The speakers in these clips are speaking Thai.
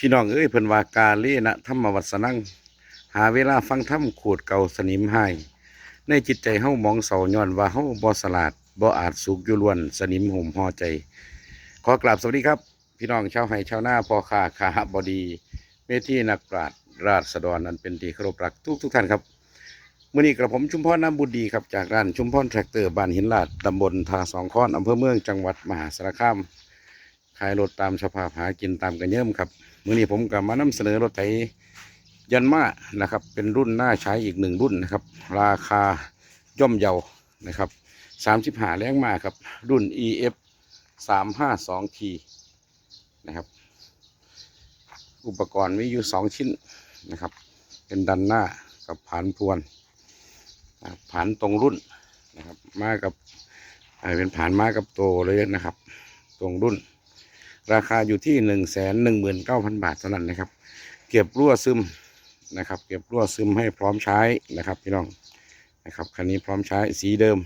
พี่น้องเอ้ยเพิ่นว่ากาเลนะธรรมวัสนังหาเวลาฟังธรรมขูดเก่าสนิมหายในจิตใจเฮามองเสาย้อนว่าเฮาบ่สลาดบ่อาจสุกอยู่ล้วนสนิมห่มห่อใจ ขอกราบสวัสดีครับ พี่น้องชาวไห้ชาวนาพ่อค้าขาบดีเวทีนักปราชญ์ราษฎรนั้นเป็นที่เคารพรักทุกทุกท่านครับมื้อนี้กระผมชุมพรน้ำบุญดีครับจากร้านชุมพรแทรกเตอร์บ้านหินลาดตำบลทาสองค้อนอำเภอเมืองจังหวัดมหาสารคาม ขายรถตามสภาพหากินตามกันเยิ่มครับมื้อนี้ผมก็มานำเสนอรถไถยันมานะครับ เป็นรุ่นหน้าใช้อีกหนึ่งรุ่นนะครับ ราคาย่อมเยานะครับสามสิบหาแรงมาครับ รุ่น EF สามห้าสองทีนะครับ อุปกรณ์มีอยู่สองชิ้นนะครับ เป็นดันหน้ากับผานพวนผานตรงรุ่นนะครับ มากับเอ่อเป็นผานมากับโตเลยนะครับ ตรงรุ่น ราคาอยู่ที่หนึ่งแสนหนึ่งหมื่นเก้าพันบาทเท่านั้นนะครับ เก็บรั่วซึมนะครับ เก็บรั่วซึมให้พร้อมใช้นะครับพี่น้องนะครับคันนี้พร้อมใช้สีเดิม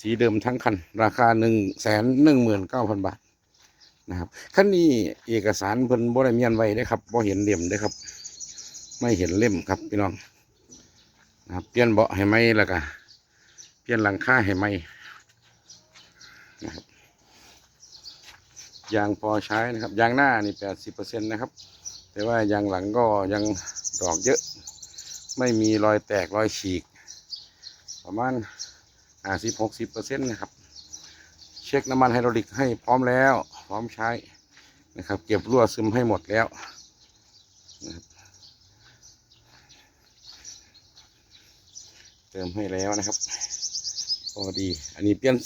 สีเดิมทั้งคัน ราคาหนึ่งแสนหนึ่งหมื่นเก้าพันบาทนะครับคันนี้เอกสารเพิ่นบ่ได้เมียนไว้ได้ครับบ่เห็นเล่มได้ครับ ไม่เห็นเล่มครับพี่น้องนะครับเปลี่ยนเบาะให้ไหมล้วก็เปลี่ยนหลังคาให้ไหมนะครับ ยางพอใช้นะครับ ยางหน้านี่แปดสิบเปอร์เซ็นต์นะครับ แต่ว่ายางหลังก็ยังดอกเยอะ ไม่มีรอยแตกรอยฉีก ประมาณห้าสิบหกสิบเปอร์เซ็นต์นะครับ เช็คน้ำมันไฮดรอลิกให้พร้อมแล้ว พร้อมใช้นะครับ เก็บรั่วซึมให้หมดแล้วนะครับเติมให้แล้วนะครับพอดี อันนี้เปลี่ยน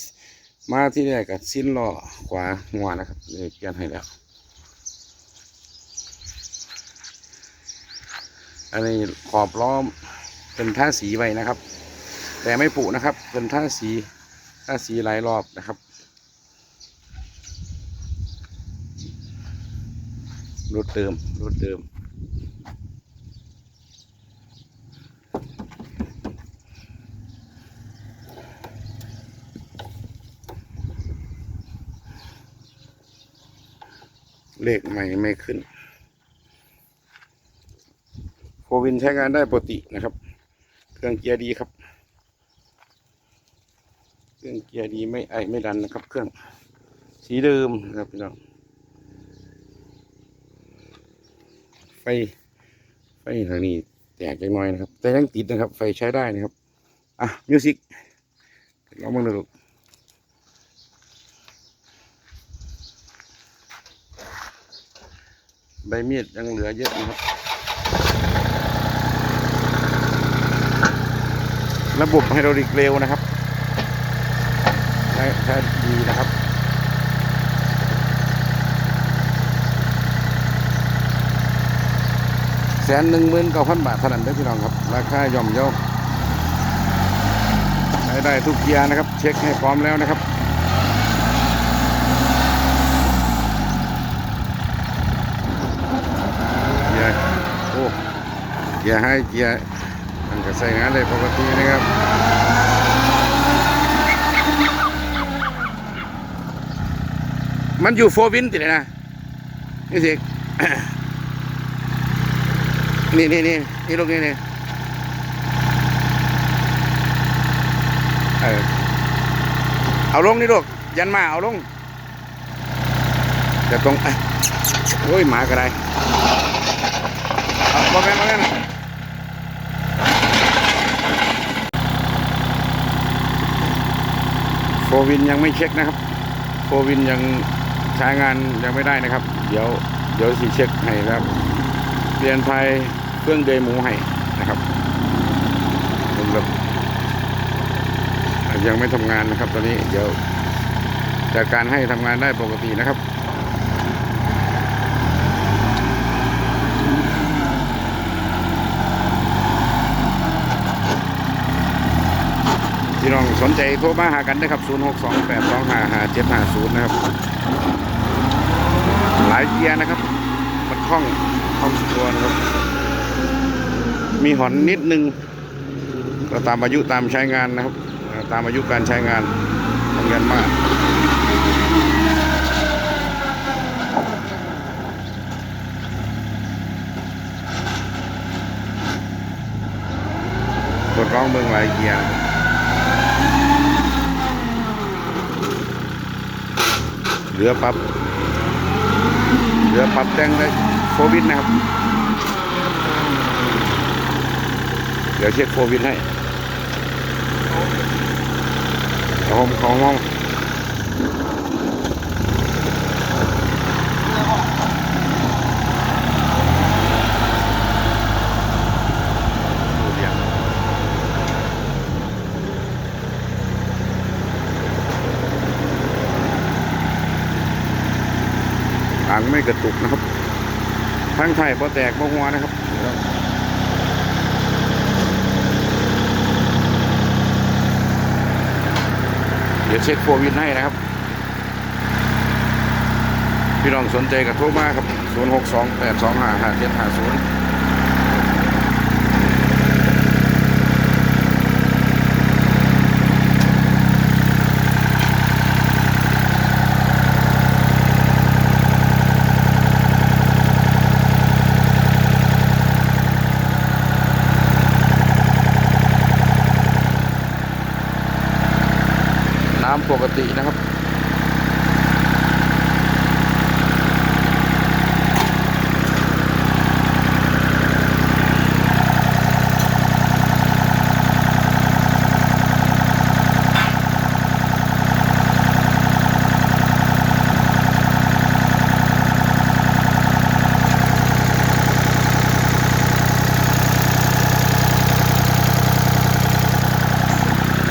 มาที่แรกกับสิ้นล้อขวาหัวนะครับเลยเปลี่ยนให้แล้ว อันนี้ขอบล้อมเป็นท่าสีไว้นะครับ แต่ไม่ปุนะครับ เป็นท่าสีท่าสีหลายรอบนะครับ รถเดิมรถเดิม เลขใหม่ไม่ขึ้นโฟวินใช้งานได้ปกตินะครับ เครื่องเกียร์ดีครับ เครื่องเกียร์ดีไม่ไอไม่ดันนะครับ เครื่องสีเดิมนะครับพี่น้องไฟไฟทางนี้แตกจังน้อยนะครับ แต่ยังติดนะครับ ไฟใช้ได้นะครับ อะมิวสิกลองมาดูลูก ใบมีดยังเหลือเยอะนะครับ ระบบไฮดรอลิกเร็วนะครับใช้ใช้ดีนะครับแสนหนึ่งหมื่นเก้าพันบาทเท่านั้นเด้อพี่น้องครับ ราคาย่อมเยาใช้ได้ทุกเกียร์นะครับ เช็คให้พร้อมแล้วนะครับ เกียร์โอ้เกียร์ให้เกียร์มันก็ใส่งานได้ปกตินะครับมันอยู่โฟวินติดเลยนะนี่สินี่นี่นี่นี่ลูกนี่นี่เออเอาลงนี่ลูกยันมาเอาลงจะตรงโอ้ยหมาก็ได้เอาบอกแม่บอกแม่นโฟ วินยังไม่เช็คนะครับโฟวินยังใช้งานยังไม่ได้นะครับ เดี๋ยวเดี๋ยวสีเช็คให้ครับเปลี่ยนไฟเครื่องเดยหมูให้นะครับแบบยังไม่ทำงานนะครับ ตอนนี้เดี๋ยวจัดการให้ทำงานได้ปกตินะครับ พี่น้องสนใจโทรมาหากันนะครับ 0628255750 นะครับ หลายเกียร์นะครับ มันคล่องคล่องตัวนะครับ มีหอนนิดนึง ก็ตามอายุตามใช้งานนะครับ ตามอายุการใช้งานทำงานมากกดร้องเมืองหลายเกียร์ เหลือปับเหลือปับแต่งได้โควิดนะครับ เดี๋ยวเช็คโควิดให้เอาผมของห้องดูเรียงหาง ไม่กระตุกนะครับทั้งไทยพอแตกบ่หัวนะครับเดี๋ยวเช็คโควิดให้นะครับ พี่น้องสนใจกับโทรมาครับ 0 6 2 8 2 5 5 7 5 0 ปกตินะครับ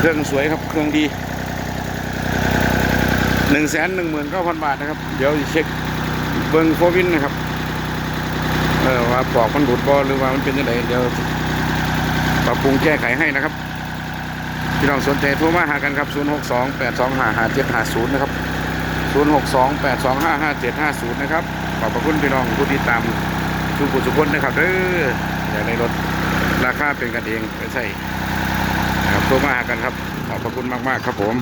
เครื่องสวยครับ เครื่องดี หนึ่งแสนหนึ่งหมื่นเก้าพันบาทนะครับ เดี๋ยวเช็คเบิ้งโควินนะครับ เออว่าปอกมันหลุดบอหรือว่ามันเป็นยังไงเดี๋ยวปรับปรุงแก้ไขให้นะครับ พี่น้องสนใจโทรมาหากันครับ0 6 2 8 2 5 5 7 5 0นะครับ0 6 2 8 2 5 5 7 5 0นะครับขอบพระคุณพี่น้องผู้ที่ตามทุกผู้ทุกคนนะครับเด้ออยากได้รถราคาเป็นกันเองไม่ใช่ครับโทรมาหากันครับ ขอบพระคุณมาก ๆ ครับผม